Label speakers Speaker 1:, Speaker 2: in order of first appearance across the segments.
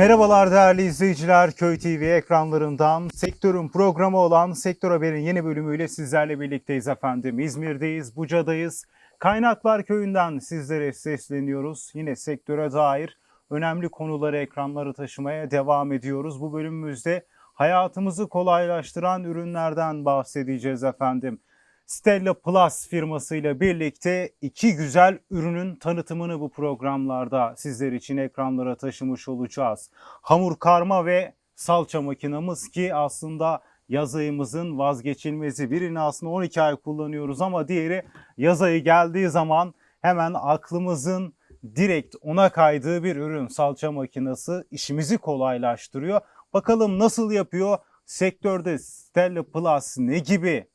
Speaker 1: Merhabalar değerli izleyiciler. Köy TV ekranlarından sektörün programı olan Sektör Haber'in yeni bölümüyle sizlerle birlikteyiz efendim. İzmir'deyiz, Buca'dayız. Kaynaklar Köyü'nden sizlere sesleniyoruz. Yine sektöre dair önemli konuları ekranlara taşımaya devam ediyoruz. Bu bölümümüzde hayatımızı kolaylaştıran ürünlerden bahsedeceğiz efendim. Stella Plus firmasıyla birlikte iki güzel ürünün tanıtımını bu programlarda sizler için ekranlara taşımış olacağız. Hamur karma ve salça makinamız ki aslında yaz ayımızın vazgeçilmezi. Birini aslında 12 ay kullanıyoruz ama diğeri yaz ayı geldiği zaman hemen aklımızın direkt ona kaydığı bir ürün salça makinesi işimizi kolaylaştırıyor. Bakalım nasıl yapıyor? Sektörde Stella Plus ne gibi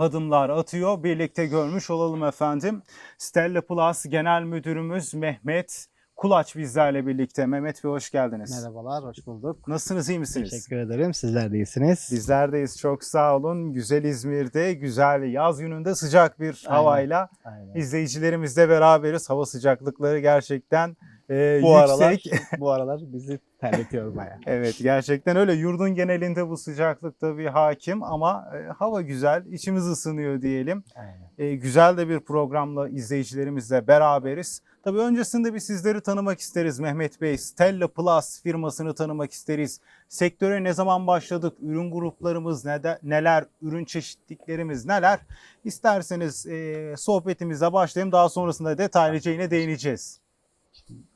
Speaker 1: adımlar atıyor. Birlikte görmüş olalım efendim. Stella Plus Genel Müdürümüz Mehmet Kulaç bizlerle birlikte. Mehmet Bey hoş geldiniz.
Speaker 2: Merhabalar, hoş bulduk.
Speaker 1: Nasılsınız, iyi misiniz?
Speaker 2: Teşekkür ederim. Sizler de iyisiniz.
Speaker 1: Bizlerdeyiz. Çok sağ olun. Güzel İzmir'de, güzel yaz gününde sıcak bir
Speaker 2: Aynen.
Speaker 1: havayla
Speaker 2: Aynen.
Speaker 1: izleyicilerimizle beraberiz. Hava sıcaklıkları gerçekten e,
Speaker 2: Bu
Speaker 1: yüksek.
Speaker 2: aralar, bu aralar bizi terletiyor bayağı.
Speaker 1: Evet gerçekten öyle. Yurdun genelinde bu sıcaklık tabii hakim ama e, hava güzel, içimiz ısınıyor diyelim.
Speaker 2: Aynen.
Speaker 1: E, güzel de bir programla izleyicilerimizle beraberiz. Tabii öncesinde bir sizleri tanımak isteriz Mehmet Bey. Stella Plus firmasını tanımak isteriz. Sektöre ne zaman başladık? Ürün gruplarımız nede- neler? Ürün çeşitliklerimiz neler? İsterseniz e, sohbetimize başlayalım. Daha sonrasında detaylıca yine değineceğiz.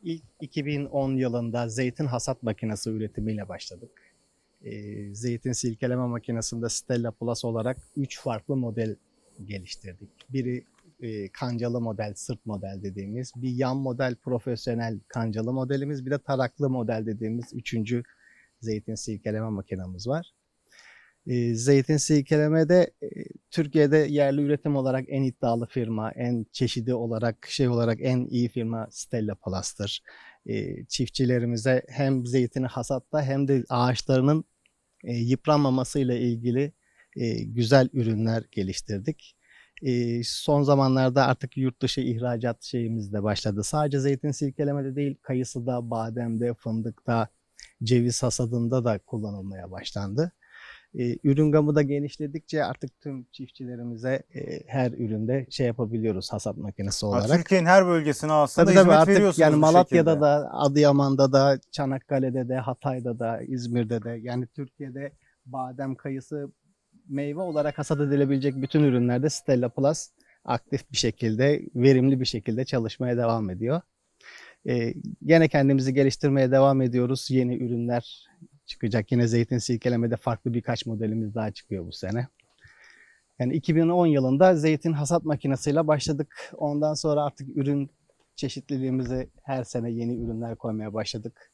Speaker 2: İlk 2010 yılında zeytin hasat makinesi üretimiyle başladık. Ee, zeytin silkeleme makinesinde Stella Plus olarak 3 farklı model geliştirdik. Biri e, kancalı model, sırt model dediğimiz, bir yan model profesyonel kancalı modelimiz, bir de taraklı model dediğimiz üçüncü zeytin silkeleme makinamız var. E, zeytin silkelemede e, Türkiye'de yerli üretim olarak en iddialı firma, en çeşidi olarak, şey olarak en iyi firma Stella Plus'tır. E, çiftçilerimize hem zeytini hasatta hem de ağaçlarının e, yıpranmamasıyla ilgili e, güzel ürünler geliştirdik. E, son zamanlarda artık yurt dışı ihracat şeyimiz de başladı. Sadece zeytin silkelemede değil, kayısıda, bademde, fındıkta, ceviz hasadında da kullanılmaya başlandı. E, ürün gamı da genişledikçe artık tüm çiftçilerimize e, her üründe şey yapabiliyoruz hasat makinesi
Speaker 1: Ha,
Speaker 2: olarak.
Speaker 1: Türkiye'nin her bölgesine aslında
Speaker 2: Tabii tabii
Speaker 1: hizmet
Speaker 2: artık
Speaker 1: veriyorsunuz
Speaker 2: yani Malatya'da
Speaker 1: şekilde.
Speaker 2: da, Adıyaman'da da, Çanakkale'de de, Hatay'da da, İzmir'de de yani Türkiye'de badem, kayısı meyve olarak hasat edilebilecek bütün ürünlerde Stella Plus aktif bir şekilde, verimli bir şekilde çalışmaya devam ediyor. Ee, gene kendimizi geliştirmeye devam ediyoruz. Yeni ürünler çıkacak. Yine zeytin silkelemede farklı birkaç modelimiz daha çıkıyor bu sene. Yani 2010 yılında zeytin hasat makinesiyle başladık. Ondan sonra artık ürün çeşitliliğimizi her sene yeni ürünler koymaya başladık.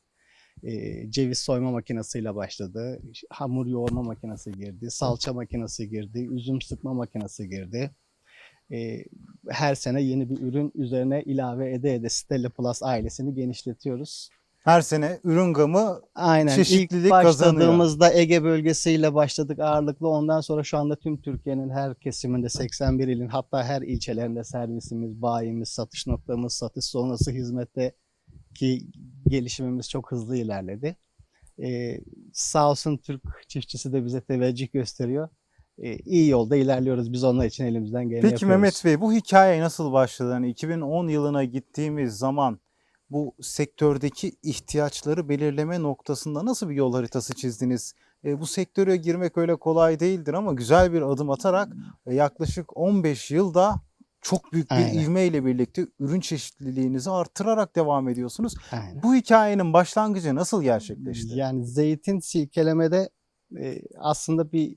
Speaker 2: Ee, ceviz soyma makinesiyle başladı. Hamur yoğurma makinesi girdi. Salça makinesi girdi. Üzüm sıkma makinesi girdi. Ee, her sene yeni bir ürün üzerine ilave ede ede Stella Plus ailesini genişletiyoruz.
Speaker 1: Her sene ürün gamı
Speaker 2: Aynen.
Speaker 1: Çeşitlilik
Speaker 2: İlk
Speaker 1: kazanıyor.
Speaker 2: başladığımızda Ege bölgesiyle başladık ağırlıklı. Ondan sonra şu anda tüm Türkiye'nin her kesiminde 81 ilin hatta her ilçelerinde servisimiz, bayimiz, satış noktamız, satış sonrası hizmette ki gelişimimiz çok hızlı ilerledi. Ee, sağ olsun Türk çiftçisi de bize teveccüh gösteriyor. Ee, iyi yolda ilerliyoruz. Biz onlar için elimizden geleni
Speaker 1: Peki
Speaker 2: yapıyoruz.
Speaker 1: Mehmet Bey bu hikaye nasıl başladı? Hani 2010 yılına gittiğimiz zaman bu sektördeki ihtiyaçları belirleme noktasında nasıl bir yol haritası çizdiniz? E, bu sektöre girmek öyle kolay değildir ama güzel bir adım atarak e, yaklaşık 15 yılda çok büyük bir
Speaker 2: Aynen.
Speaker 1: ivmeyle birlikte ürün çeşitliliğinizi artırarak devam ediyorsunuz.
Speaker 2: Aynen.
Speaker 1: Bu hikayenin başlangıcı nasıl gerçekleşti?
Speaker 2: Yani zeytin silkelemede e, aslında bir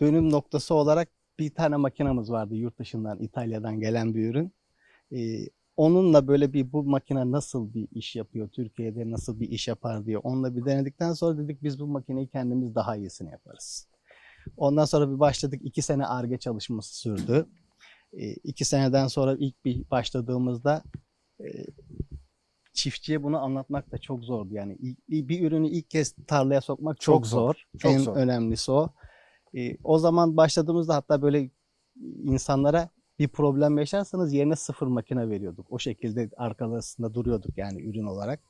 Speaker 2: dönüm noktası olarak bir tane makinamız vardı yurt dışından İtalya'dan gelen bir ürün. E, onunla böyle bir bu makine nasıl bir iş yapıyor Türkiye'de nasıl bir iş yapar diye onunla bir denedikten sonra dedik biz bu makineyi kendimiz daha iyisini yaparız. Ondan sonra bir başladık iki sene arge çalışması sürdü. E, iki seneden sonra ilk bir başladığımızda e, çiftçiye bunu anlatmak da çok zordu. Yani bir ürünü ilk kez tarlaya sokmak çok,
Speaker 1: Çok zor,
Speaker 2: zor.
Speaker 1: çok
Speaker 2: en
Speaker 1: zor.
Speaker 2: önemlisi o. Ee, o zaman başladığımızda hatta böyle insanlara bir problem yaşarsanız yerine sıfır makine veriyorduk. O şekilde arkalarında duruyorduk yani ürün olarak.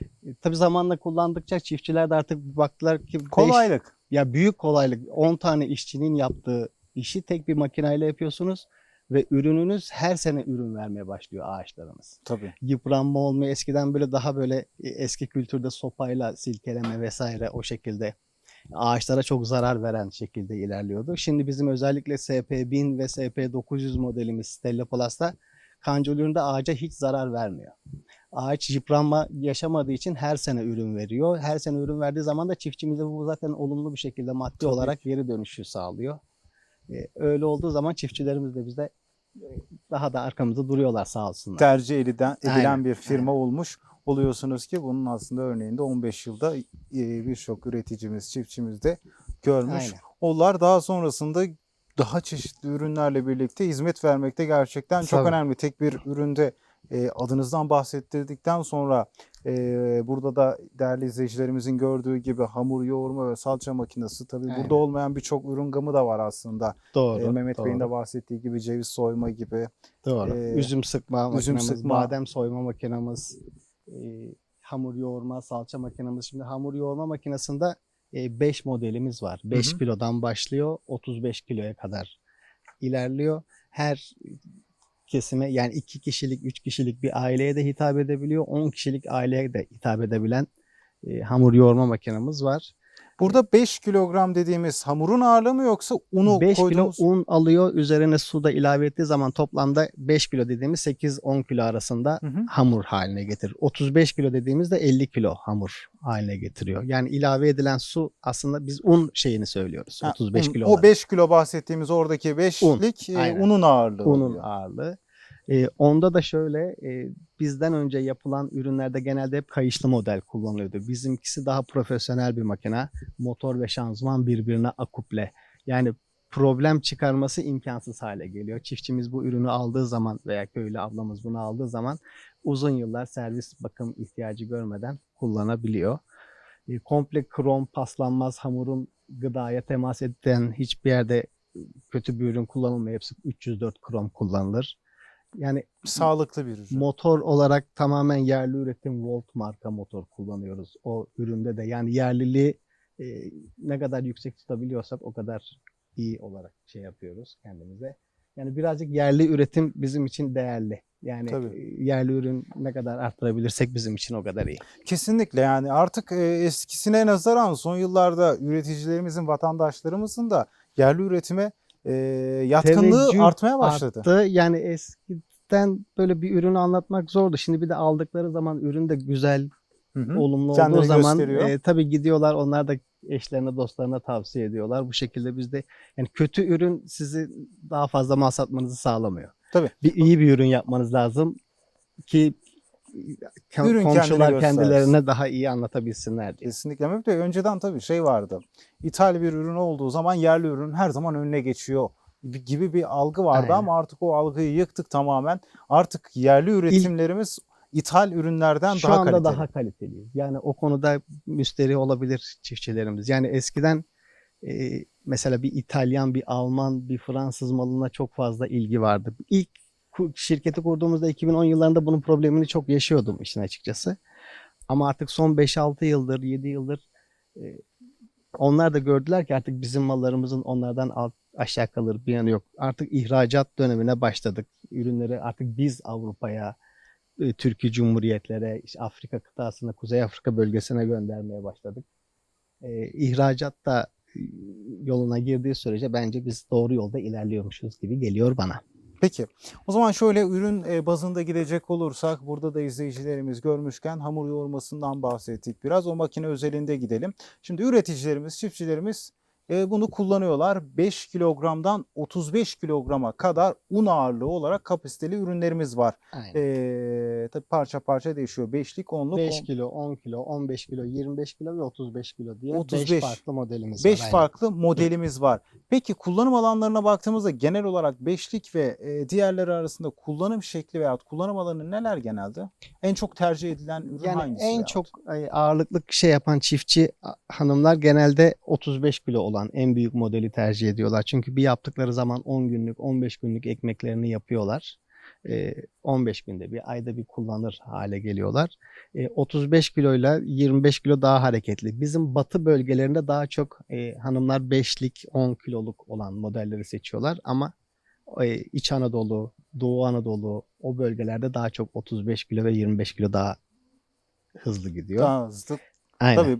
Speaker 2: E, tabii zamanla kullandıkça çiftçiler de artık baktılar ki beş-
Speaker 1: Kolaylık.
Speaker 2: ya büyük kolaylık 10 tane işçinin yaptığı işi tek bir makineyle yapıyorsunuz ve ürününüz her sene ürün vermeye başlıyor ağaçlarınız.
Speaker 1: Tabii.
Speaker 2: Yıpranma olmuyor. Eskiden böyle daha böyle e, eski kültürde sopayla silkeleme vesaire o şekilde ağaçlara çok zarar veren şekilde ilerliyordu. Şimdi bizim özellikle SP1000 ve SP900 modelimiz Stella Plus'ta kancolüründe ağaca hiç zarar vermiyor. Ağaç yıpranma yaşamadığı için her sene ürün veriyor. Her sene ürün verdiği zaman da çiftçimize bu zaten olumlu bir şekilde maddi
Speaker 1: Tabii
Speaker 2: olarak geri dönüşü sağlıyor. E, öyle olduğu zaman çiftçilerimiz de bizde e, daha da arkamızda duruyorlar sağ olsunlar.
Speaker 1: tercih edilen, edilen
Speaker 2: Aynen,
Speaker 1: bir firma olmuş oluyorsunuz ki bunun aslında örneğinde 15 yılda e, birçok üreticimiz, çiftçimiz de görmüş.
Speaker 2: Aynen.
Speaker 1: Onlar daha sonrasında daha çeşitli ürünlerle birlikte hizmet vermekte gerçekten çok
Speaker 2: Tabii.
Speaker 1: önemli. Tek bir üründe e, adınızdan bahsettirdikten sonra e, burada da değerli izleyicilerimizin gördüğü gibi hamur yoğurma ve salça makinesi tabii
Speaker 2: Aynen.
Speaker 1: burada olmayan birçok ürün gamı da var aslında.
Speaker 2: Doğru.
Speaker 1: E, Mehmet Bey'in de
Speaker 2: doğru,
Speaker 1: bahsettiği gibi ceviz soyma gibi.
Speaker 2: doğru.
Speaker 1: e,
Speaker 2: üzüm sıkma
Speaker 1: üzüm sıkma.
Speaker 2: badem soyma makinamız, e, hamur yoğurma, salça makinamız. Şimdi hamur yoğurma makinesinde 5 modelimiz var. 5
Speaker 1: hı.
Speaker 2: kilodan başlıyor, 35 kiloya kadar ilerliyor. Her kesime yani 2 kişilik, 3 kişilik bir aileye de hitap edebiliyor. 10 kişilik aileye de hitap edebilen e, hamur yoğurma makinamız var.
Speaker 1: Burada 5 kilogram dediğimiz hamurun ağırlığı mı yoksa unu
Speaker 2: 5 kilo
Speaker 1: koyduğumuz?
Speaker 2: un alıyor. Üzerine su da ilave ettiği zaman toplamda 5 kilo dediğimiz 8-10 kilo arasında
Speaker 1: Hı hı.
Speaker 2: hamur haline getirir. 35 kilo dediğimizde 50 kilo hamur haline getiriyor. Yani ilave edilen su aslında biz un şeyini söylüyoruz.
Speaker 1: Ha,
Speaker 2: 35
Speaker 1: un.
Speaker 2: kilo
Speaker 1: O
Speaker 2: olarak.
Speaker 1: 5 kilo bahsettiğimiz oradaki 5'lik e,
Speaker 2: aynen.
Speaker 1: unun ağırlığı.
Speaker 2: unun
Speaker 1: oluyor.
Speaker 2: ağırlığı. Ee, onda da şöyle e, bizden önce yapılan ürünlerde genelde hep kayışlı model kullanılıyordu. Bizimkisi daha profesyonel bir makine. Motor ve şanzıman birbirine akuple. Yani problem çıkarması imkansız hale geliyor. Çiftçimiz bu ürünü aldığı zaman veya köylü ablamız bunu aldığı zaman uzun yıllar servis bakım ihtiyacı görmeden kullanabiliyor. E, komple krom paslanmaz hamurun gıdaya temas eden hiçbir yerde kötü bir ürün kullanılmıyor. Hepsi 304 krom kullanılır. Yani
Speaker 1: Sağlıklı bir ürün.
Speaker 2: motor olarak tamamen yerli üretim Volt marka motor kullanıyoruz. O üründe de yani yerliliği e, ne kadar yüksek tutabiliyorsak o kadar iyi olarak şey yapıyoruz kendimize. Yani birazcık yerli üretim bizim için değerli. Yani
Speaker 1: Tabii.
Speaker 2: e, yerli ürün ne kadar arttırabilirsek bizim için o kadar iyi.
Speaker 1: Kesinlikle yani artık e, eskisine nazaran son yıllarda üreticilerimizin, vatandaşlarımızın da yerli üretime e, yatkınlığı
Speaker 2: Teveccüh
Speaker 1: artmaya başladı.
Speaker 2: Arttı. Yani eskiden böyle bir ürünü anlatmak zordu. Şimdi bir de aldıkları zaman ürün de güzel,
Speaker 1: Hı hı.
Speaker 2: olumlu
Speaker 1: Kendini
Speaker 2: olduğu zaman
Speaker 1: gösteriyor.
Speaker 2: e, tabii gidiyorlar onlar da eşlerine dostlarına tavsiye ediyorlar. Bu şekilde bizde yani kötü ürün sizi daha fazla mal satmanızı sağlamıyor.
Speaker 1: Tabii.
Speaker 2: Bir iyi bir ürün yapmanız lazım ki kan-
Speaker 1: Ürün
Speaker 2: komşular kendilerine daha iyi anlatabilsinler diye.
Speaker 1: Kesinlikle Mehmet Bey önceden tabii şey vardı. İthal bir ürün olduğu zaman yerli ürün her zaman önüne geçiyor gibi- bir algı vardı
Speaker 2: Aynen.
Speaker 1: ama artık o algıyı yıktık tamamen. Artık yerli üretimlerimiz ithal ürünlerden
Speaker 2: Şu
Speaker 1: daha
Speaker 2: anda
Speaker 1: kaliteli.
Speaker 2: daha kaliteliyiz. Yani o konuda müşteri olabilir çiftçilerimiz. Yani eskiden e, mesela bir İtalyan, bir Alman, bir Fransız malına çok fazla ilgi vardı. İlk şirketi kurduğumuzda 2010 yıllarında bunun problemini çok yaşıyordum işin açıkçası. Ama artık son 5-6 yıldır, 7 yıldır e, onlar da gördüler ki artık bizim mallarımızın onlardan alt, aşağı kalır bir yanı yok. Artık ihracat dönemine başladık. Ürünleri artık biz Avrupa'ya, e, Türkiye Cumhuriyetlere, işte Afrika kıtasına, Kuzey Afrika bölgesine göndermeye başladık. E, ihracat da e, yoluna girdiği sürece bence biz doğru yolda ilerliyormuşuz gibi geliyor bana.
Speaker 1: Peki o zaman şöyle ürün e, bazında gidecek olursak burada da izleyicilerimiz görmüşken hamur yoğurmasından bahsettik biraz. O makine özelinde gidelim. Şimdi üreticilerimiz, çiftçilerimiz e, bunu kullanıyorlar. 5 kilogramdan 35 kilograma kadar un ağırlığı olarak kapasiteli ürünlerimiz var.
Speaker 2: Aynen.
Speaker 1: E, tabii parça parça değişiyor. 5'lik, 10'luk,
Speaker 2: 5 kilo, 10 kilo, 15 kilo, 25 kilo ve 35 kilo diye
Speaker 1: 35.
Speaker 2: 5 farklı modelimiz
Speaker 1: 5
Speaker 2: var. aynen.
Speaker 1: farklı modelimiz var. Peki kullanım alanlarına baktığımızda genel olarak beşlik ve e, diğerleri arasında kullanım şekli veya kullanım alanı neler genelde? En çok tercih edilen ürün
Speaker 2: Yani
Speaker 1: hangisi?
Speaker 2: en
Speaker 1: veyahut?
Speaker 2: çok e, ağırlıklı şey yapan çiftçi hanımlar genelde 35 kilo olan en büyük modeli tercih ediyorlar. Çünkü bir yaptıkları zaman 10 günlük, 15 günlük ekmeklerini yapıyorlar. e, 15 günde bir, ayda bir kullanır hale geliyorlar. E, 35 kiloyla 25 kilo daha hareketli. Bizim batı bölgelerinde daha çok e, hanımlar 5'lik 10 kiloluk olan modelleri seçiyorlar ama e, İç Anadolu, Doğu Anadolu o bölgelerde daha çok 35 kilo ve 25 kilo daha hızlı gidiyor.
Speaker 1: Daha hızlı.
Speaker 2: Aynen.
Speaker 1: Tabii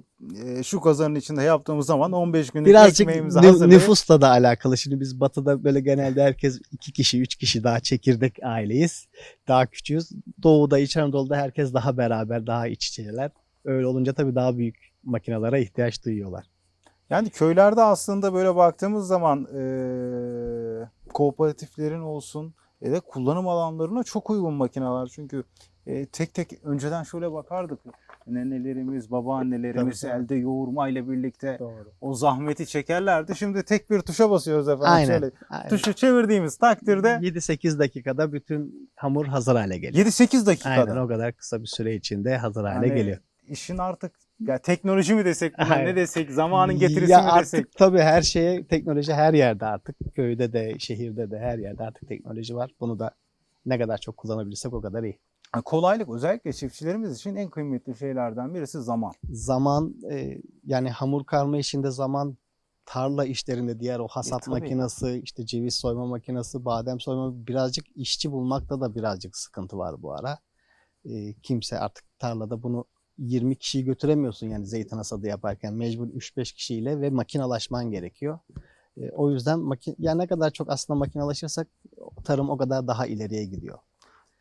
Speaker 1: e, şu kazanın içinde yaptığımız zaman 15 günlük
Speaker 2: Birazcık
Speaker 1: ekmeğimizi hazırlayıp
Speaker 2: nüfusla da alakalı. Şimdi biz batıda böyle genelde herkes iki kişi, üç kişi daha çekirdek aileyiz. Daha küçüğüz. Doğuda, İç Anadolu'da herkes daha beraber, daha iç içeler. Öyle olunca tabii daha büyük makinelere ihtiyaç duyuyorlar.
Speaker 1: Yani köylerde aslında böyle baktığımız zaman e, kooperatiflerin olsun ya da kullanım alanlarına çok uygun makineler. Çünkü e, tek tek önceden şöyle bakardık. Nenelerimiz, babaannelerimiz
Speaker 2: Tabii,
Speaker 1: elde yoğurma ile birlikte
Speaker 2: Doğru.
Speaker 1: o zahmeti çekerlerdi. Şimdi tek bir tuşa basıyoruz efendim.
Speaker 2: Aynen.
Speaker 1: Şöyle
Speaker 2: Aynen.
Speaker 1: tuşu çevirdiğimiz takdirde
Speaker 2: 7-8 dakikada bütün hamur hazır hale geliyor.
Speaker 1: 7-8 dakikada.
Speaker 2: Aynen o kadar kısa bir süre içinde hazır hale
Speaker 1: Yani
Speaker 2: geliyor.
Speaker 1: İşin artık ya teknoloji mi desek buna
Speaker 2: Aynen.
Speaker 1: ne desek zamanın getirisi
Speaker 2: ya
Speaker 1: mi
Speaker 2: artık
Speaker 1: desek.
Speaker 2: tabii her şeye teknoloji her yerde artık. Köyde de, şehirde de her yerde artık teknoloji var. Bunu da ne kadar çok kullanabilirsek o kadar iyi.
Speaker 1: Kolaylık özellikle çiftçilerimiz için en kıymetli şeylerden birisi zaman.
Speaker 2: Zaman e, yani hamur karma işinde zaman tarla işlerinde diğer o hasat
Speaker 1: E, tabii.
Speaker 2: makinesi, işte ceviz soyma makinesi, badem soyma birazcık işçi bulmakta da birazcık sıkıntı var bu ara. E, kimse artık tarlada bunu 20 kişiyi götüremiyorsun yani zeytin hasadı yaparken mecbur 3-5 kişiyle ve makinalaşman gerekiyor. E, o yüzden maki yani ne kadar çok aslında makinalaşırsak tarım o kadar daha ileriye gidiyor.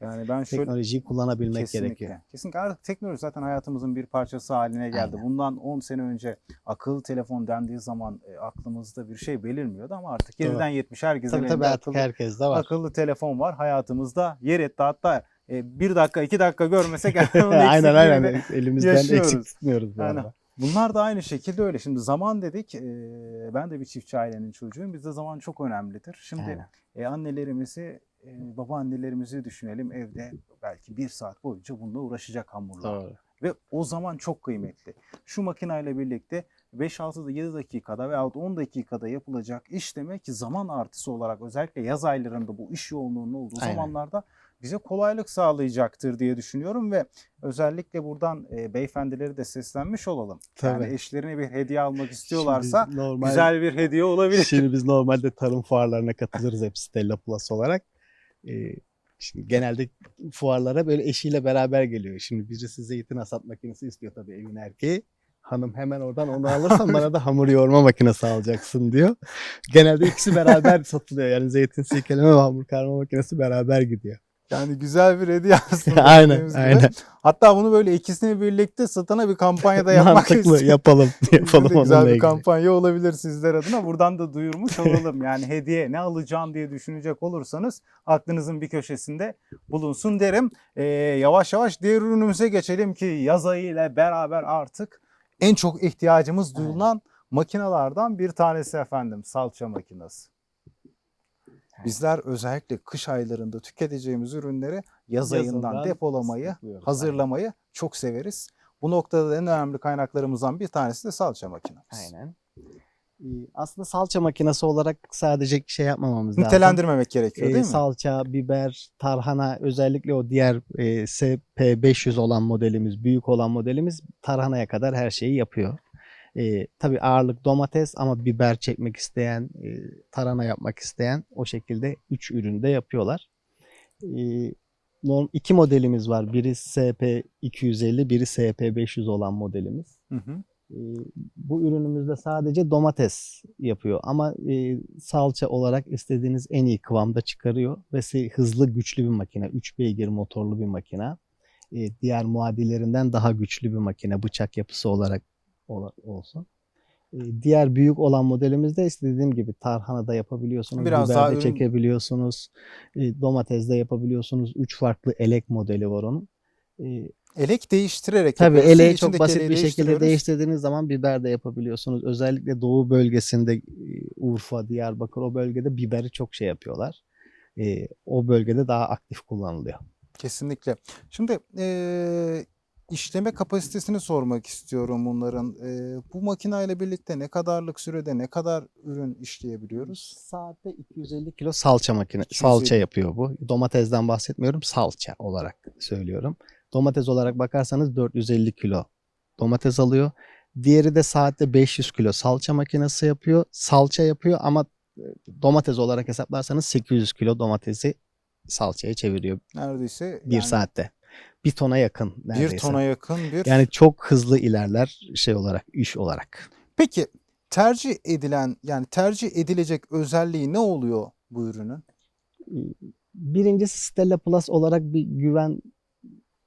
Speaker 1: Yani ben şöyle
Speaker 2: Teknolojiyi kullanabilmek
Speaker 1: Kesinlikle.
Speaker 2: gerekiyor.
Speaker 1: Kesinlikle artık teknoloji zaten hayatımızın bir parçası haline geldi.
Speaker 2: Aynen.
Speaker 1: Bundan 10 sene önce akıllı telefon dendiği zaman e, aklımızda bir şey belirmiyordu ama artık. 7'den 70 herkesin
Speaker 2: Tabii tabii
Speaker 1: akıllı,
Speaker 2: herkes de var.
Speaker 1: akıllı telefon var. Hayatımızda yer etti. Hatta e, bir dakika iki dakika görmesek
Speaker 2: aynen aynen
Speaker 1: de-
Speaker 2: elimizden
Speaker 1: yaşıyoruz.
Speaker 2: eksik tutmuyoruz bu
Speaker 1: Yani
Speaker 2: arada.
Speaker 1: Bunlar da aynı şekilde öyle. Şimdi zaman dedik. e, ben de bir çiftçi ailenin çocuğuyum. Bizde zaman çok önemlidir. Şimdi e, annelerimizi, e, babaannelerimizi düşünelim evde belki bir saat boyunca bununla uğraşacak hamurlar.
Speaker 2: Doğru.
Speaker 1: Ve o zaman çok kıymetli. Şu makineyle birlikte 5-6 7 dakikada veya 10 dakikada yapılacak iş demek ki zaman artısı olarak özellikle yaz aylarında bu iş yoğunluğunun olduğu
Speaker 2: Aynen.
Speaker 1: zamanlarda bize kolaylık sağlayacaktır diye düşünüyorum ve özellikle buradan e, beyefendileri de seslenmiş olalım.
Speaker 2: Tabii.
Speaker 1: Yani eşlerine bir hediye almak istiyorlarsa
Speaker 2: normal,
Speaker 1: güzel bir hediye olabilir.
Speaker 2: Şimdi biz normalde tarım fuarlarına katılırız hep Stella Plus olarak. Ee, şimdi genelde fuarlara böyle eşiyle beraber geliyor. Şimdi birisi zeytin hasat makinesi istiyor tabii evin erkeği. Hanım hemen oradan onu alırsan bana da hamur yoğurma makinesi alacaksın diyor. Genelde ikisi beraber satılıyor. Yani zeytin silkeleme ve hamur karma makinesi beraber gidiyor.
Speaker 1: Yani güzel bir hediye aslında.
Speaker 2: aynen aynen.
Speaker 1: Hatta bunu böyle ikisini birlikte satana bir kampanyada yapmak
Speaker 2: Mantıklı
Speaker 1: istiyorum.
Speaker 2: yapalım. yapalım
Speaker 1: Böyle güzel
Speaker 2: onunla
Speaker 1: bir
Speaker 2: ilgili.
Speaker 1: kampanya olabilir sizler adına. Buradan da duyurmuş olalım. Yani hediye ne alacağım diye düşünecek olursanız aklınızın bir köşesinde bulunsun derim. Ee, yavaş yavaş diğer ürünümüze geçelim ki yaz ayı ile beraber artık en çok ihtiyacımız duyulan makinalardan bir tanesi efendim salça makinesi. Bizler özellikle kış aylarında tüketeceğimiz ürünleri yaz ayından depolamayı, hazırlamayı çok severiz. Bu noktada da en önemli kaynaklarımızdan bir tanesi de salça makinemiz.
Speaker 2: Aynen. Ee, Aslında salça makinesi olarak sadece şey yapmamamız lazım.
Speaker 1: Nitelendirmemek gerekiyor
Speaker 2: Ee,
Speaker 1: değil mi?
Speaker 2: salça, biber, tarhana özellikle o diğer e, SP500 olan modelimiz, büyük olan modelimiz tarhanaya kadar her şeyi yapıyor. Ee, tabii ağırlık domates ama biber çekmek isteyen, e, tarhana yapmak isteyen o şekilde 3 üründe yapıyorlar. Ee, norm, iki modelimiz var. Biri SP250, biri SP500 olan modelimiz.
Speaker 1: Hı hı.
Speaker 2: Ee, bu ürünümüzde sadece domates yapıyor ama e, salça olarak istediğiniz en iyi kıvamda çıkarıyor ve hızlı güçlü bir makine 3 beygir motorlu bir makine diğer muadillerinden daha güçlü bir makine bıçak yapısı olarak ola- olsun. Ee, diğer büyük olan modelimizde istediğim gibi tarhanada yapabiliyorsunuz,
Speaker 1: Biraz
Speaker 2: biberde
Speaker 1: ürün-
Speaker 2: çekebiliyorsunuz, e, domatesde yapabiliyorsunuz. 3 farklı elek modeli var onun. Ee,
Speaker 1: Elek değiştirerek
Speaker 2: Tabii eleği çok basit bir şekilde değiştirdiğiniz zaman biber de yapabiliyorsunuz. Özellikle doğu bölgesinde e, Urfa, Diyarbakır o bölgede biberi çok şey yapıyorlar. E, o bölgede daha aktif kullanılıyor.
Speaker 1: Kesinlikle. Şimdi eee, işleme kapasitesini sormak istiyorum bunların. Ee, bu makineyle birlikte ne kadarlık sürede ne kadar ürün işleyebiliyoruz?
Speaker 2: Saatte 250 kilo salça makine,
Speaker 1: 250.
Speaker 2: salça yapıyor bu. Domatesden bahsetmiyorum, salça olarak söylüyorum. Domates olarak bakarsanız 450 kilo domates alıyor. Diğeri de saatte 500 kilo salça makinesi yapıyor. Salça yapıyor ama e, domates olarak hesaplarsanız 800 kilo domatesi salçaya çeviriyor
Speaker 1: Neredeyse
Speaker 2: bir
Speaker 1: yani
Speaker 2: saatte. Bir tona yakın neredeyse.
Speaker 1: bir tona yakın bir.
Speaker 2: Yani çok hızlı ilerler şey olarak, iş olarak.
Speaker 1: Peki tercih edilen yani tercih edilecek özelliği ne oluyor bu ürünün?
Speaker 2: Birincisi Stella Plus olarak bir güven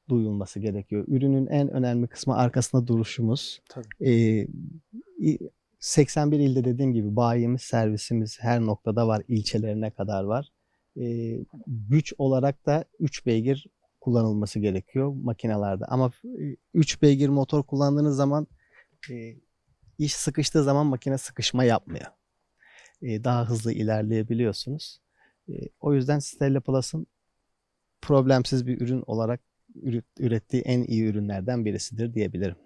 Speaker 2: duyulması gerekiyor. Ürünün en önemli kısmı arkasında duruşumuz.
Speaker 1: Tabii.
Speaker 2: Ee, i- 81 ilde dediğim gibi bayimiz, servisimiz her noktada var. ilçelerine kadar var. Ee, güç olarak da 3 beygir kullanılması gerekiyor makinalarda. Ama 3 beygir motor kullandığınız zaman e, iş sıkıştığı zaman makine sıkışma yapmıyor. E, daha hızlı ilerleyebiliyorsunuz. E, o yüzden Stella Plus'ın problemsiz bir ürün olarak üret- ürettiği en iyi ürünlerden birisidir diyebilirim.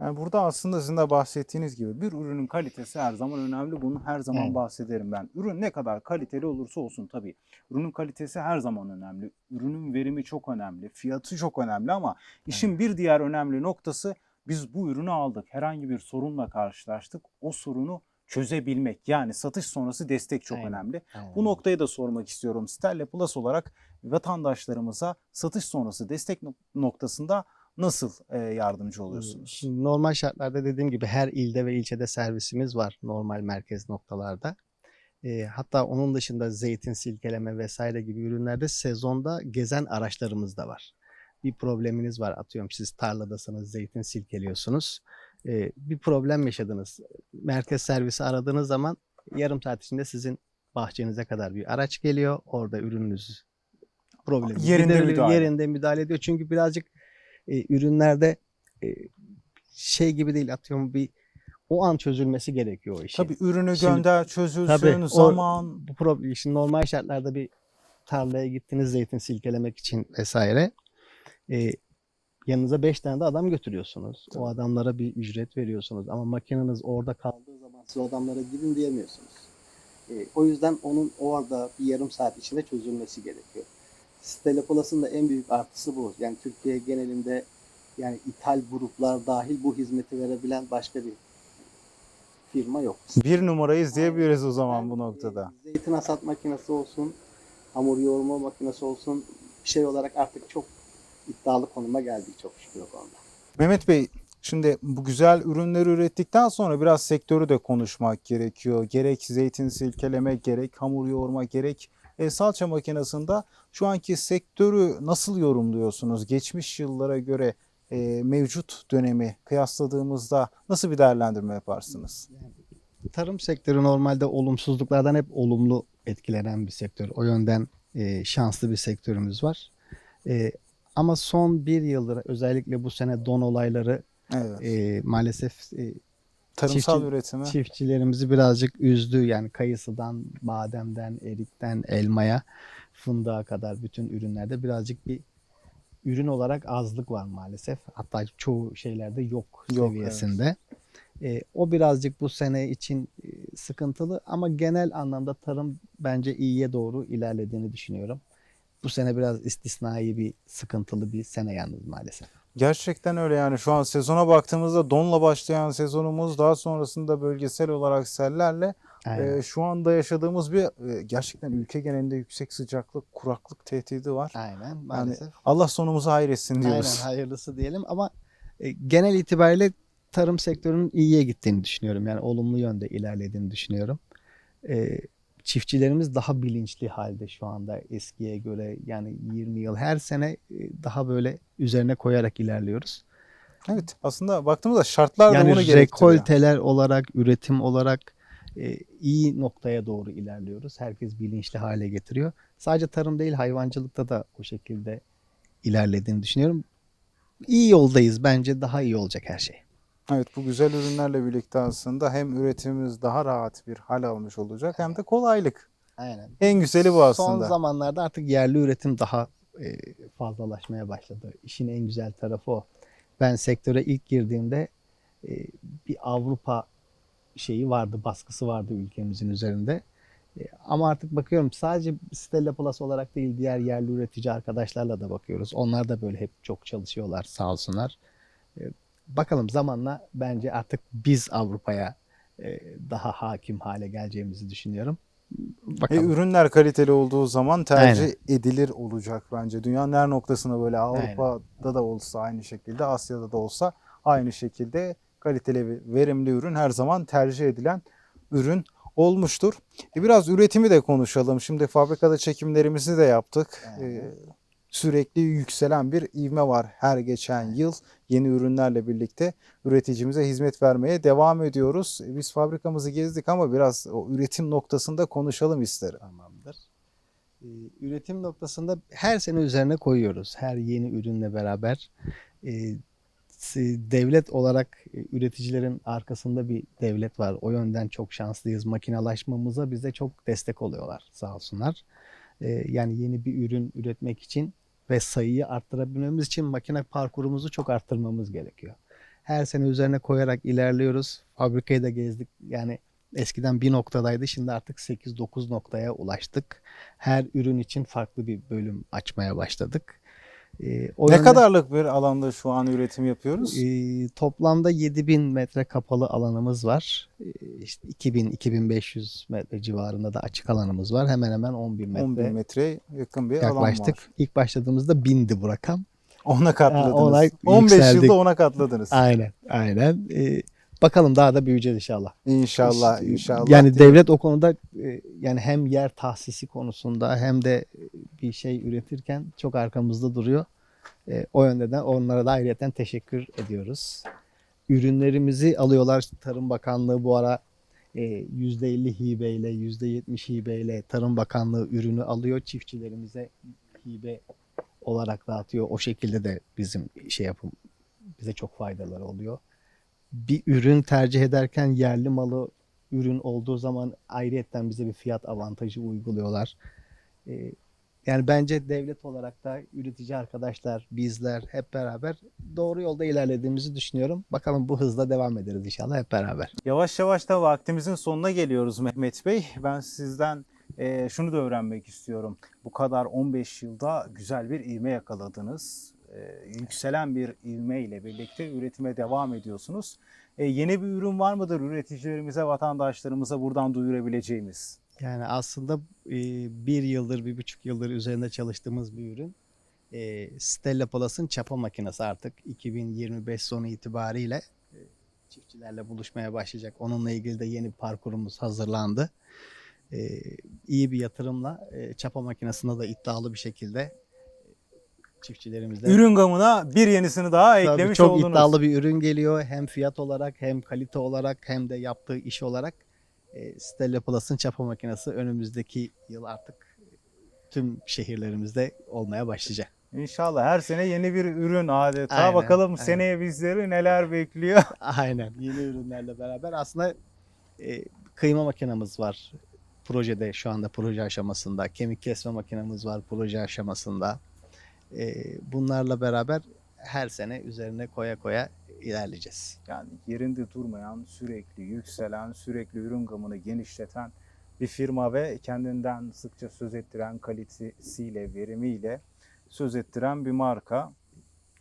Speaker 1: Yani burada aslında sizin de bahsettiğiniz gibi bir ürünün kalitesi her zaman önemli. Bunu her zaman
Speaker 2: Evet.
Speaker 1: bahsederim ben. Ürün ne kadar kaliteli olursa olsun tabii. Ürünün kalitesi her zaman önemli. Ürünün verimi çok önemli. Fiyatı çok önemli ama işin bir diğer önemli noktası biz bu ürünü aldık. Herhangi bir sorunla karşılaştık. O sorunu çözebilmek. Yani satış sonrası destek çok
Speaker 2: Aynen.
Speaker 1: önemli. Bu noktayı da sormak istiyorum. Stella Plus olarak vatandaşlarımıza satış sonrası destek nok- noktasında nasıl e, yardımcı oluyorsunuz?
Speaker 2: Şimdi normal şartlarda dediğim gibi her ilde ve ilçede servisimiz var normal merkez noktalarda. E, hatta onun dışında zeytin silkeleme vesaire gibi ürünlerde sezonda gezen araçlarımız da var. Bir probleminiz var atıyorum siz tarladasınız zeytin silkeliyorsunuz. E, bir problem yaşadınız. Merkez servisi aradığınız zaman yarım saat içinde sizin bahçenize kadar bir araç geliyor. Orada ürününüz problemi
Speaker 1: Yerinde müdahale.
Speaker 2: yerinde müdahale ediyor. Çünkü birazcık e, ürünlerde e, şey gibi değil atıyorum bir o an çözülmesi gerekiyor o işin.
Speaker 1: Tabii ürünü
Speaker 2: Şimdi-
Speaker 1: gönder, çözülsün,
Speaker 2: Tabii, o-
Speaker 1: zaman.
Speaker 2: Bu problem şimdi normal şartlarda bir tarlaya gittiniz zeytin silkelemek için vesaire. E, yanınıza 5 tane de adam götürüyorsunuz.
Speaker 1: Tabii.
Speaker 2: O adamlara bir ücret veriyorsunuz ama makineniz orada kaldığı zaman siz o adamlara gidin diyemiyorsunuz. E, o yüzden onun orada bir yarım saat içinde çözülmesi gerekiyor. Stella Plus'ın da en büyük artısı bu. Yani Türkiye genelinde yani ithal gruplar dahil bu hizmeti verebilen başka bir firma yok.
Speaker 1: Bir numarayız diyebiliriz o zaman bu
Speaker 2: Ben,
Speaker 1: noktada.
Speaker 2: e, Zeytin hasat makinesi olsun, hamur yoğurma makinesi olsun şey olarak artık çok iddialı konuma geldik çok şükür o konuda.
Speaker 1: Mehmet Bey, şimdi bu güzel ürünleri ürettikten sonra biraz sektörü de konuşmak gerekiyor. Gerek zeytin silkeleme, gerek hamur yoğurma, gerek e, salça makinesinde şu anki sektörü nasıl yorumluyorsunuz? Geçmiş yıllara göre e, mevcut dönemi kıyasladığımızda nasıl bir değerlendirme yaparsınız?
Speaker 2: Tarım sektörü normalde olumsuzluklardan hep olumlu etkilenen bir sektör. O yönden e, şanslı bir sektörümüz var. E, ama son bir yıldır özellikle bu sene don olayları
Speaker 1: Evet.
Speaker 2: e, maalesef e,
Speaker 1: Tarımsal
Speaker 2: çiftçi-
Speaker 1: üretimi.
Speaker 2: çiftçilerimizi birazcık üzdü. Yani kayısıdan, bademden, erikten, elmaya, fındığa kadar bütün ürünlerde birazcık bir ürün olarak azlık var maalesef. Hatta çoğu şeylerde yok,
Speaker 1: Yok,
Speaker 2: seviyesinde. E, o birazcık bu sene için e, sıkıntılı ama genel anlamda tarım bence iyiye doğru ilerlediğini düşünüyorum. Bu sene biraz istisnai bir sıkıntılı bir sene yalnız maalesef.
Speaker 1: Gerçekten öyle yani şu an sezona baktığımızda donla başlayan sezonumuz daha sonrasında bölgesel olarak sellerle
Speaker 2: Aynen.
Speaker 1: e, şu anda yaşadığımız bir e, gerçekten ülke genelinde yüksek sıcaklık, kuraklık tehdidi var.
Speaker 2: Aynen maalesef.
Speaker 1: Allah sonumuzu hayretsin diyoruz.
Speaker 2: Aynen hayırlısı diyelim ama e, genel itibariyle tarım sektörünün iyiye gittiğini düşünüyorum. Yani olumlu yönde ilerlediğini düşünüyorum. E, çiftçilerimiz daha bilinçli halde şu anda eskiye göre yani 20 yıl her sene e, daha böyle üzerine koyarak ilerliyoruz.
Speaker 1: Evet aslında baktığımızda şartlar da
Speaker 2: yani
Speaker 1: bunu gerektiriyor.
Speaker 2: rekolteler olarak, üretim olarak e, iyi noktaya doğru ilerliyoruz. Herkes bilinçli hale getiriyor. Sadece tarım değil hayvancılıkta da o şekilde ilerlediğini düşünüyorum. İyi yoldayız. Bence daha iyi olacak her şey.
Speaker 1: Evet bu güzel ürünlerle birlikte aslında hem üretimimiz daha rahat bir hal almış olacak hem de kolaylık.
Speaker 2: Aynen.
Speaker 1: En güzeli bu aslında.
Speaker 2: Son zamanlarda artık yerli üretim daha e, fazlalaşmaya başladı. İşin en güzel tarafı o. ben sektöre ilk girdiğimde e, bir Avrupa şeyi vardı, baskısı vardı ülkemizin üzerinde. E, Ama artık bakıyorum sadece Stella Plus olarak değil diğer yerli üretici arkadaşlarla da bakıyoruz. Onlar da böyle hep çok çalışıyorlar sağ olsunlar. E, Bakalım zamanla bence artık biz Avrupa'ya e, daha hakim hale geleceğimizi düşünüyorum.
Speaker 1: E,
Speaker 2: Bakalım.
Speaker 1: ürünler kaliteli olduğu zaman tercih
Speaker 2: Aynen.
Speaker 1: edilir olacak bence. Dünyanın her noktasına böyle Avrupa'da da olsa aynı şekilde, Asya'da da olsa aynı şekilde kaliteli ve verimli ürün her zaman tercih edilen ürün olmuştur. E, biraz üretimi de konuşalım. Şimdi fabrikada çekimlerimizi de yaptık.
Speaker 2: Aynen.
Speaker 1: E, sürekli yükselen bir ivme var her geçen yıl. Yeni ürünlerle birlikte üreticimize hizmet vermeye devam ediyoruz. Biz fabrikamızı gezdik ama biraz o üretim noktasında konuşalım isterim.
Speaker 2: Tamamdır. Ee, Üretim noktasında her sene üzerine koyuyoruz. Her yeni ürünle beraber. Ee, Devlet olarak e, üreticilerin arkasında bir devlet var. O yönden çok şanslıyız. Makinalaşmamıza bize çok destek oluyorlar sağ olsunlar. Ee, Yani yeni bir ürün üretmek için ve sayıyı arttırabilmemiz için makine parkurumuzu çok arttırmamız gerekiyor. Her sene üzerine koyarak ilerliyoruz. Fabrikayı da gezdik. Yani eskiden bir noktadaydı. Şimdi artık 8-9 noktaya ulaştık. Her ürün için farklı bir bölüm açmaya başladık. Ee, o
Speaker 1: ne
Speaker 2: yönde-
Speaker 1: kadarlık bir alanda şu an üretim yapıyoruz?
Speaker 2: Ee, toplamda 7000 metre kapalı alanımız var. Ee, işte 2000-2500 metre civarında da açık alanımız var. Hemen hemen 10.000 metre
Speaker 1: 10 bin metreye yakın bir alan
Speaker 2: yaklaştık.
Speaker 1: var.
Speaker 2: İlk başladığımızda bindi bu rakam.
Speaker 1: Ona katladınız.
Speaker 2: ona
Speaker 1: 15
Speaker 2: yükseldik.
Speaker 1: yılda ona katladınız.
Speaker 2: Aynen, aynen. Ee, bakalım daha da büyüyeceğiz inşallah.
Speaker 1: İnşallah, inşallah.
Speaker 2: Yani
Speaker 1: diyelim.
Speaker 2: devlet o konuda e, yani hem yer tahsisi konusunda hem de bir şey üretirken çok arkamızda duruyor. E, O yönden de onlara da ayrıyeten teşekkür ediyoruz. Ürünlerimizi alıyorlar. Tarım Bakanlığı bu ara e, %50 hibeyle, %70 hibeyle Tarım Bakanlığı ürünü alıyor. Çiftçilerimize hibe olarak dağıtıyor. O şekilde de bizim şey yapım bize çok faydaları oluyor bir ürün tercih ederken yerli malı ürün olduğu zaman ayrıyetten bize bir fiyat avantajı uyguluyorlar. Ee, yani bence devlet olarak da üretici arkadaşlar, bizler hep beraber doğru yolda ilerlediğimizi düşünüyorum. Bakalım bu hızla devam ederiz inşallah hep beraber.
Speaker 1: Yavaş yavaş da vaktimizin sonuna geliyoruz Mehmet Bey. Ben sizden e, şunu da öğrenmek istiyorum. Bu kadar 15 yılda güzel bir ivme yakaladınız. E, yükselen bir ivme ile birlikte üretime devam ediyorsunuz. E, yeni bir ürün var mıdır üreticilerimize, vatandaşlarımıza buradan duyurabileceğimiz?
Speaker 2: Yani aslında e, bir yıldır, bir buçuk yıldır üzerinde çalıştığımız bir ürün. E, Stella Plus'ın çapa makinesi artık 2025 sonu itibariyle e, çiftçilerle buluşmaya başlayacak. Onunla ilgili de yeni bir parkurumuz hazırlandı. E, iyi bir yatırımla e, çapa makinesinde de iddialı bir şekilde çiftçilerimizle
Speaker 1: Ürün gamına bir yenisini daha
Speaker 2: Tabii
Speaker 1: eklemiş
Speaker 2: çok
Speaker 1: oldunuz.
Speaker 2: iddialı bir ürün geliyor. Hem fiyat olarak hem kalite olarak hem de yaptığı iş olarak e, Stella Plus'ın çapa makinesi önümüzdeki yıl artık tüm şehirlerimizde olmaya başlayacak.
Speaker 1: İnşallah her sene yeni bir ürün adeta.
Speaker 2: Aynen,
Speaker 1: Bakalım
Speaker 2: aynen.
Speaker 1: seneye bizleri neler bekliyor.
Speaker 2: Aynen. Yeni ürünlerle beraber aslında e, kıyma makinamız var. Projede şu anda proje aşamasında. Kemik kesme makinamız var proje aşamasında. E, bunlarla beraber her sene üzerine koya koya ilerleyeceğiz.
Speaker 1: Yani yerinde durmayan, sürekli yükselen, sürekli ürün gamını genişleten bir firma ve kendinden sıkça söz ettiren kalitesiyle, verimiyle söz ettiren bir marka.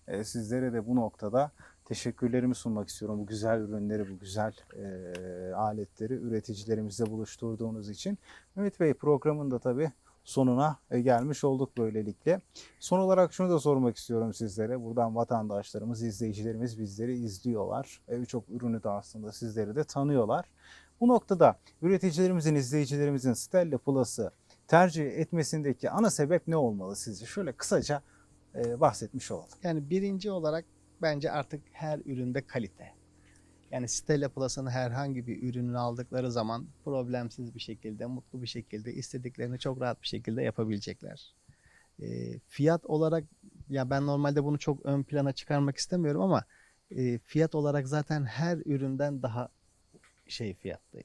Speaker 1: E, sizlere de bu noktada teşekkürlerimi sunmak istiyorum. Bu güzel ürünleri, bu güzel e, aletleri üreticilerimizle buluşturduğunuz için. Mehmet Bey programın da tabii sonuna e, gelmiş olduk böylelikle. Son olarak şunu da sormak istiyorum sizlere. Buradan vatandaşlarımız, izleyicilerimiz bizleri izliyorlar. E, Birçok ürünü de aslında sizleri de tanıyorlar. Bu noktada üreticilerimizin, izleyicilerimizin Stella Plus'ı tercih etmesindeki ana sebep ne olmalı sizce? Şöyle kısaca e, bahsetmiş olalım.
Speaker 2: Yani birinci olarak bence artık her üründe kalite. Yani Stella Plus'ın herhangi bir ürününü aldıkları zaman problemsiz bir şekilde, mutlu bir şekilde istediklerini çok rahat bir şekilde yapabilecekler. E, fiyat olarak ya ben normalde bunu çok ön plana çıkarmak istemiyorum ama e, fiyat olarak zaten her üründen daha şey fiyatta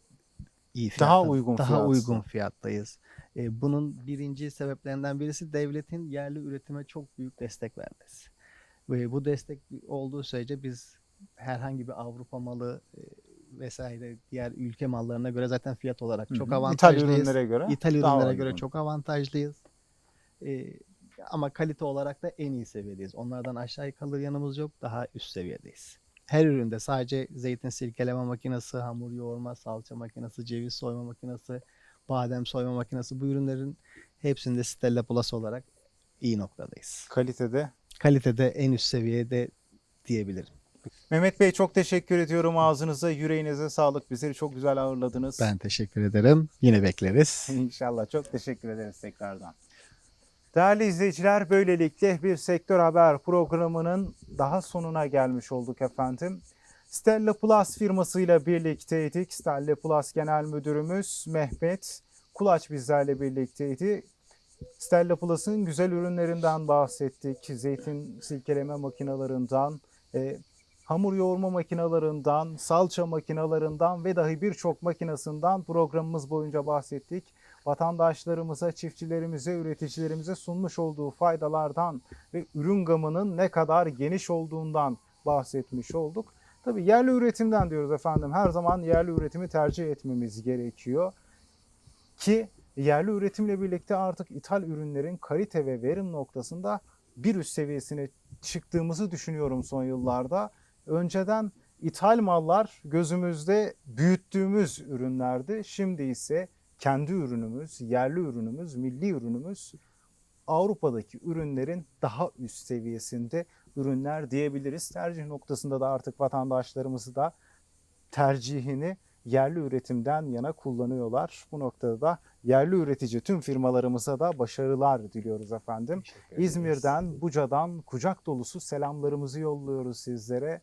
Speaker 2: iyi
Speaker 1: Daha
Speaker 2: fiyatta-
Speaker 1: uygun
Speaker 2: daha
Speaker 1: fiyatlı.
Speaker 2: uygun fiyattayız. E, bunun birinci sebeplerinden birisi devletin yerli üretime çok büyük destek vermesi. Ve bu destek olduğu sürece biz herhangi bir Avrupa malı e, vesaire diğer ülke mallarına göre zaten fiyat olarak çok
Speaker 1: Hı hı. İthal
Speaker 2: avantajlıyız.
Speaker 1: ürünlere göre.
Speaker 2: İthal
Speaker 1: daha
Speaker 2: ürünlere göre
Speaker 1: uygun.
Speaker 2: çok avantajlıyız. Ee, ama kalite olarak da en iyi seviyedeyiz. Onlardan aşağı kalır yanımız yok. Daha üst seviyedeyiz. Her üründe sadece zeytin silkeleme makinesi, hamur yoğurma, salça makinesi, ceviz soyma makinesi, badem soyma makinesi bu ürünlerin hepsinde Stella Plus olarak iyi noktadayız.
Speaker 1: kalitede.
Speaker 2: Kalitede en üst seviyede diyebilirim.
Speaker 1: Mehmet Bey çok teşekkür ediyorum ağzınıza, yüreğinize sağlık. Bizleri çok güzel ağırladınız.
Speaker 2: Ben teşekkür ederim. Yine bekleriz.
Speaker 1: İnşallah çok teşekkür ederiz tekrardan. Değerli izleyiciler böylelikle bir sektör haber programının daha sonuna gelmiş olduk efendim. Stella Plus firmasıyla birlikteydik. Stella Plus Genel Müdürümüz Mehmet Kulaç bizlerle birlikteydi. Stella Plus'ın güzel ürünlerinden bahsettik. Zeytin silkeleme makinalarından, e, hamur yoğurma makinalarından, salça makinalarından ve dahi birçok makinasından programımız boyunca bahsettik. Vatandaşlarımıza, çiftçilerimize, üreticilerimize sunmuş olduğu faydalardan ve ürün gamının ne kadar geniş olduğundan bahsetmiş olduk. Tabii yerli üretimden diyoruz efendim. Her zaman yerli üretimi tercih etmemiz gerekiyor. Ki yerli üretimle birlikte artık ithal ürünlerin kalite ve verim noktasında bir üst seviyesine çıktığımızı düşünüyorum son yıllarda. Önceden ithal mallar gözümüzde büyüttüğümüz ürünlerdi. Şimdi ise kendi ürünümüz, yerli ürünümüz, milli ürünümüz Avrupa'daki ürünlerin daha üst seviyesinde ürünler diyebiliriz. Tercih noktasında da artık vatandaşlarımızı da tercihini yerli üretimden yana kullanıyorlar. Bu noktada da yerli üretici tüm firmalarımıza da başarılar diliyoruz efendim. İzmir'den, Buca'dan kucak dolusu selamlarımızı yolluyoruz sizlere.